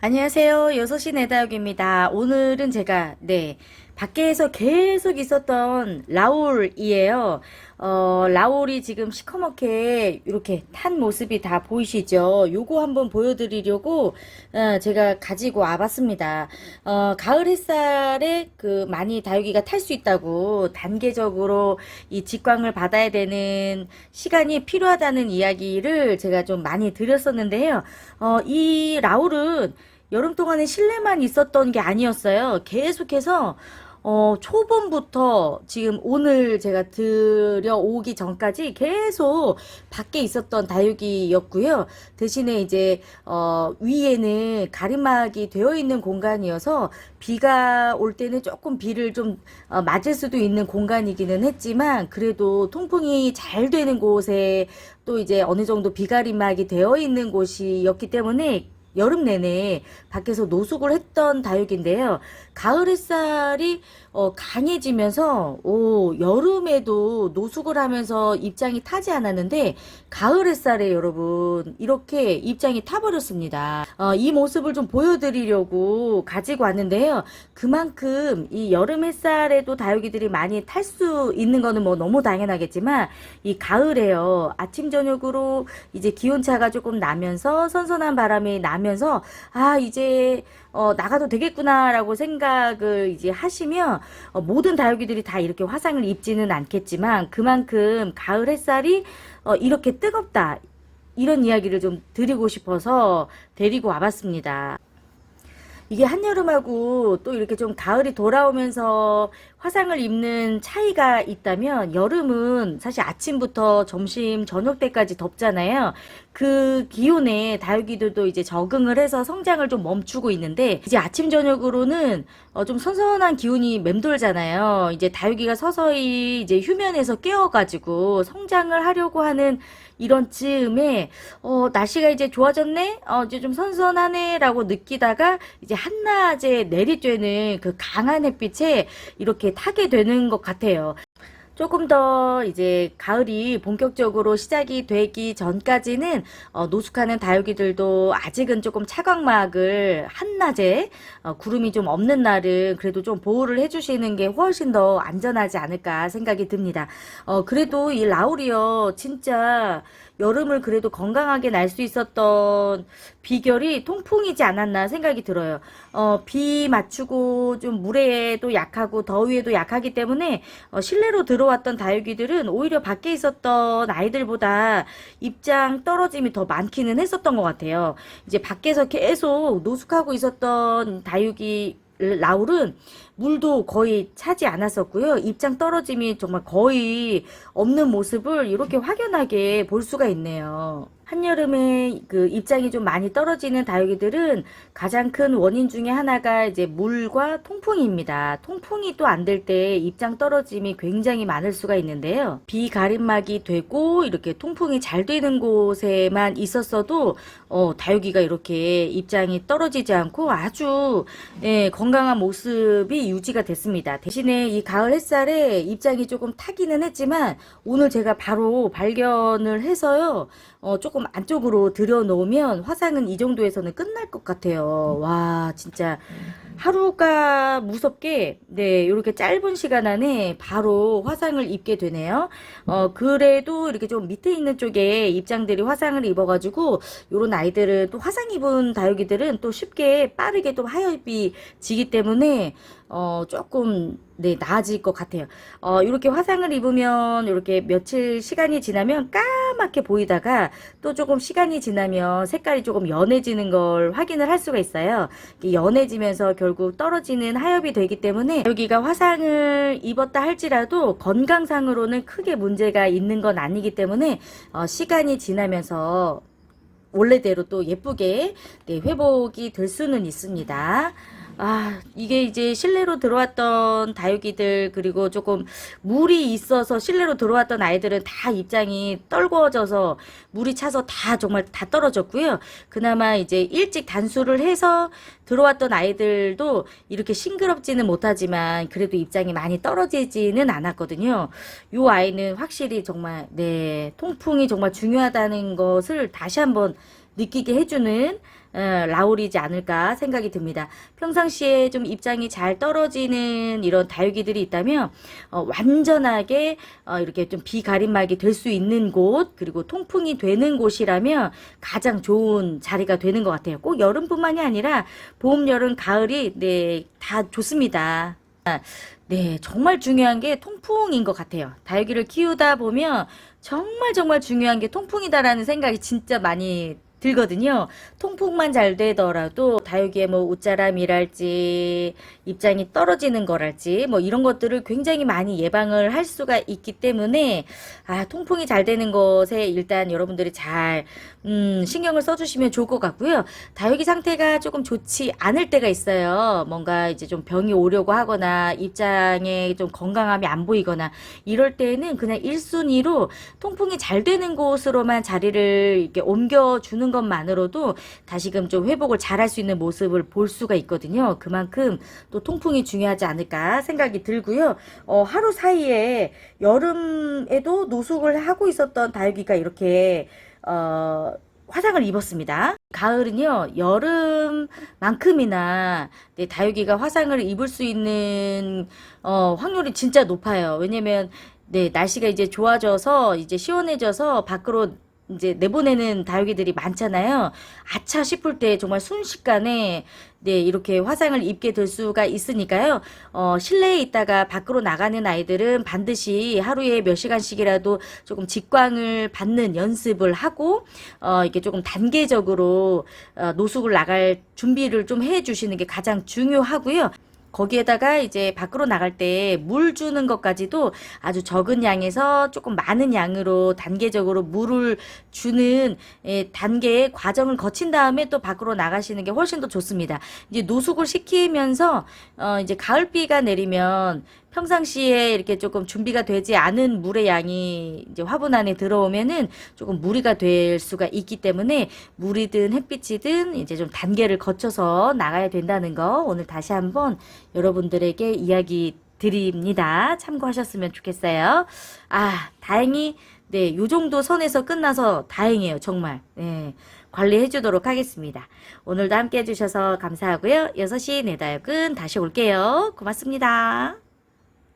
안녕하세요. 6시 내다육입니다. 오늘은 제가, 네, 밖에서 계속 있었던 라울이에요. 어, 라울이 지금 시커멓게 이렇게 탄 모습이 다 보이시죠? 요거 한번 보여드리려고, 어, 제가 가지고 와봤습니다. 어, 가을 햇살에 그 많이 다육이가 탈 수 있다고 단계적으로 이 직광을 받아야 되는 시간이 필요하다는 이야기를 제가 좀 많이 드렸었는데요. 어, 이 라울은 여름 동안에 실내만 있었던 게 아니었어요. 계속해서 어, 초봄부터 지금 오늘 제가 들여오기 전까지 계속 밖에 있었던 다육이였고요. 대신에 이제, 어, 위에는 가림막이 되어 있는 공간이어서 비가 올 때는 조금 비를 좀 어, 맞을 수도 있는 공간이기는 했지만 그래도 통풍이 잘 되는 곳에 또 이제 어느 정도 비가림막이 되어 있는 곳이었기 때문에 여름 내내 밖에서 노숙을 했던 다육인데요. 가을 햇살이 어, 강해지면서 오, 여름에도 노숙을 하면서 입장이 타지 않았는데 가을 햇살에 여러분 이렇게 입장이 타버렸습니다. 어, 이 모습을 좀 보여드리려고 가지고 왔는데요. 그만큼 이 여름 햇살에도 다육이들이 많이 탈 수 있는 거는 뭐 너무 당연하겠지만 이 가을에요. 아침 저녁으로 이제 기온차가 조금 나면서 선선한 바람이 나면서 아 이제 어, 나가도 되겠구나라고 생각을 이제 하시면 어, 모든 다육이들이 다 이렇게 화상을 입지는 않겠지만 그만큼 가을 햇살이 어, 이렇게 뜨겁다. 이런 이야기를 좀 드리고 싶어서 데리고 와봤습니다. 이게 한여름하고 또 이렇게 좀 가을이 돌아오면서 화상을 입는 차이가 있다면 여름은 사실 아침부터 점심, 저녁 때까지 덥잖아요. 그 기온에 다육이들도 이제 적응을 해서 성장을 좀 멈추고 있는데 이제 아침, 저녁으로는 어, 좀 선선한 기운이 맴돌잖아요. 이제 다육이가 서서히 이제 휴면에서 깨어가지고 성장을 하려고 하는 이런 즈음에 어 날씨가 이제 좋아졌네 어 이제 좀 선선하네라고 느끼다가 이제 한낮에 내리쬐는 그 강한 햇빛에 이렇게 타게 되는 것 같아요. 조금 더 이제 가을이 본격적으로 시작이 되기 전까지는 어, 노숙하는 다육이들도 아직은 조금 차광막을 한낮에 어, 구름이 좀 없는 날은 그래도 좀 보호를 해주시는 게 훨씬 더 안전하지 않을까 생각이 듭니다. 어, 그래도 이 라울이요 진짜 여름을 그래도 건강하게 날 수 있었던 비결이 통풍이지 않았나 생각이 들어요. 어, 비 맞추고 좀 물에도 약하고 더위에도 약하기 때문에 어, 실내로 들어왔던 다육이들은 오히려 밖에 있었던 아이들보다 입장 떨어짐이 더 많기는 했었던 것 같아요. 이제 밖에서 계속 노숙하고 있었던 다육이 라울은 물도 거의 차지 않았었고요. 입장 떨어짐이 정말 거의 없는 모습을 이렇게 확연하게 볼 수가 있네요. 한여름에 그 입장이 좀 많이 떨어지는 다육이들은 가장 큰 원인 중에 하나가 이제 물과 통풍입니다. 통풍이 또 안 될 때 입장 떨어짐이 굉장히 많을 수가 있는데요. 비가림막이 되고 이렇게 통풍이 잘 되는 곳에만 있었어도 어, 다육이가 이렇게 입장이 떨어지지 않고 아주 예, 건강한 모습이 유지가 됐습니다. 대신에 이 가을 햇살에 입장이 조금 타기는 했지만 오늘 제가 바로 발견을 해서요. 어, 조금 안쪽으로 들여놓으면 화상은 이 정도에서는 끝날 것 같아요. 와, 진짜 하루가 무섭게, 네, 이렇게 짧은 시간 안에 바로 화상을 입게 되네요. 어, 그래도 이렇게 좀 밑에 있는 쪽에 입장들이 화상을 입어가지고, 요런 아이들은 또 화상 입은 다육이들은 또 쉽게 빠르게 또 하엽이 지기 때문에, 어, 조금, 네, 나아질 것 같아요. 어, 이렇게 화상을 입으면, 이렇게 며칠 시간이 지나면 까맣게 보이다가, 또 조금 시간이 지나면 색깔이 조금 연해지는 걸 확인을 할 수가 있어요. 연해지면서 결국 떨어지는 하엽이 되기 때문에, 여기가 화상을 입었다 할지라도 건강상으로는 크게 문제가 있는 건 아니기 때문에, 어, 시간이 지나면서, 원래대로 또 예쁘게 네, 회복이 될 수는 있습니다. 아, 이게 이제 실내로 들어왔던 다육이들, 그리고 조금 물이 있어서 실내로 들어왔던 아이들은 다 입장이 떨궈져서 물이 차서 다 정말 다 떨어졌고요. 그나마 이제 일찍 단수를 해서 들어왔던 아이들도 이렇게 싱그럽지는 못하지만 그래도 입장이 많이 떨어지지는 않았거든요. 요 아이는 확실히 정말, 네, 통풍이 정말 중요하다는 것을 다시 한번 느끼게 해주는 어, 라울이지 않을까 생각이 듭니다. 평상시에 좀 입장이 잘 떨어지는 이런 다육이들이 있다면 어, 완전하게 어, 이렇게 좀 비가림막이 될 수 있는 곳 그리고 통풍이 되는 곳이라면 가장 좋은 자리가 되는 것 같아요. 꼭 여름뿐만이 아니라 봄, 여름, 가을이 네, 다 좋습니다. 네, 정말 중요한 게 통풍인 것 같아요. 다육이를 키우다 보면 정말 정말 중요한 게 통풍이다라는 생각이 진짜 많이 들거든요. 통풍만 잘 되더라도 다육이의 뭐 웃자람이랄지 입장이 떨어지는 거랄지 뭐 이런 것들을 굉장히 많이 예방을 할 수가 있기 때문에 아, 통풍이 잘 되는 것에 일단 여러분들이 잘 음, 신경을 써주시면 좋을 것 같고요. 다육이 상태가 조금 좋지 않을 때가 있어요. 뭔가 이제 좀 병이 오려고 하거나 입장에 좀 건강함이 안 보이거나 이럴 때는 그냥 1순위로 통풍이 잘 되는 곳으로만 자리를 이렇게 옮겨 주는 것만으로도 다시금 좀 회복을 잘할 수 있는 모습을 볼 수가 있거든요. 그만큼 또 통풍이 중요하지 않을까 생각이 들고요. 어, 하루 사이에 여름에도 노숙을 하고 있었던 다육이가 이렇게 어, 화상을 입었습니다. 가을은요, 여름만큼이나 네, 다육이가 화상을 입을 수 있는 어, 확률이 진짜 높아요. 왜냐면 네, 날씨가 이제 좋아져서 이제 시원해져서 밖으로 이제 내보내는 다육이들이 많잖아요. 아차 싶을 때 정말 순식간에 네, 이렇게 화상을 입게 될 수가 있으니까요. 어, 실내에 있다가 밖으로 나가는 아이들은 반드시 하루에 몇 시간씩이라도 조금 직광을 받는 연습을 하고 어, 이렇게 조금 단계적으로 어, 노숙을 나갈 준비를 좀 해 주시는 게 가장 중요하고요. 거기에다가 이제 밖으로 나갈 때 물 주는 것까지도 아주 적은 양에서 조금 많은 양으로 단계적으로 물을 주는 예, 단계의 과정을 거친 다음에 또 밖으로 나가시는 게 훨씬 더 좋습니다. 이제 노숙을 시키면서 어 이제 가을비가 내리면 평상시에 이렇게 조금 준비가 되지 않은 물의 양이 이제 화분 안에 들어오면은 조금 무리가 될 수가 있기 때문에 물이든 햇빛이든 이제 좀 단계를 거쳐서 나가야 된다는 거 오늘 다시 한번 여러분들에게 이야기 드립니다. 참고하셨으면 좋겠어요. 아, 다행히 네, 요 정도 선에서 끝나서 다행이에요. 정말. 네. 관리해 주도록 하겠습니다. 오늘도 함께 해 주셔서 감사하고요. 6시 내다육은 다시 올게요. 고맙습니다.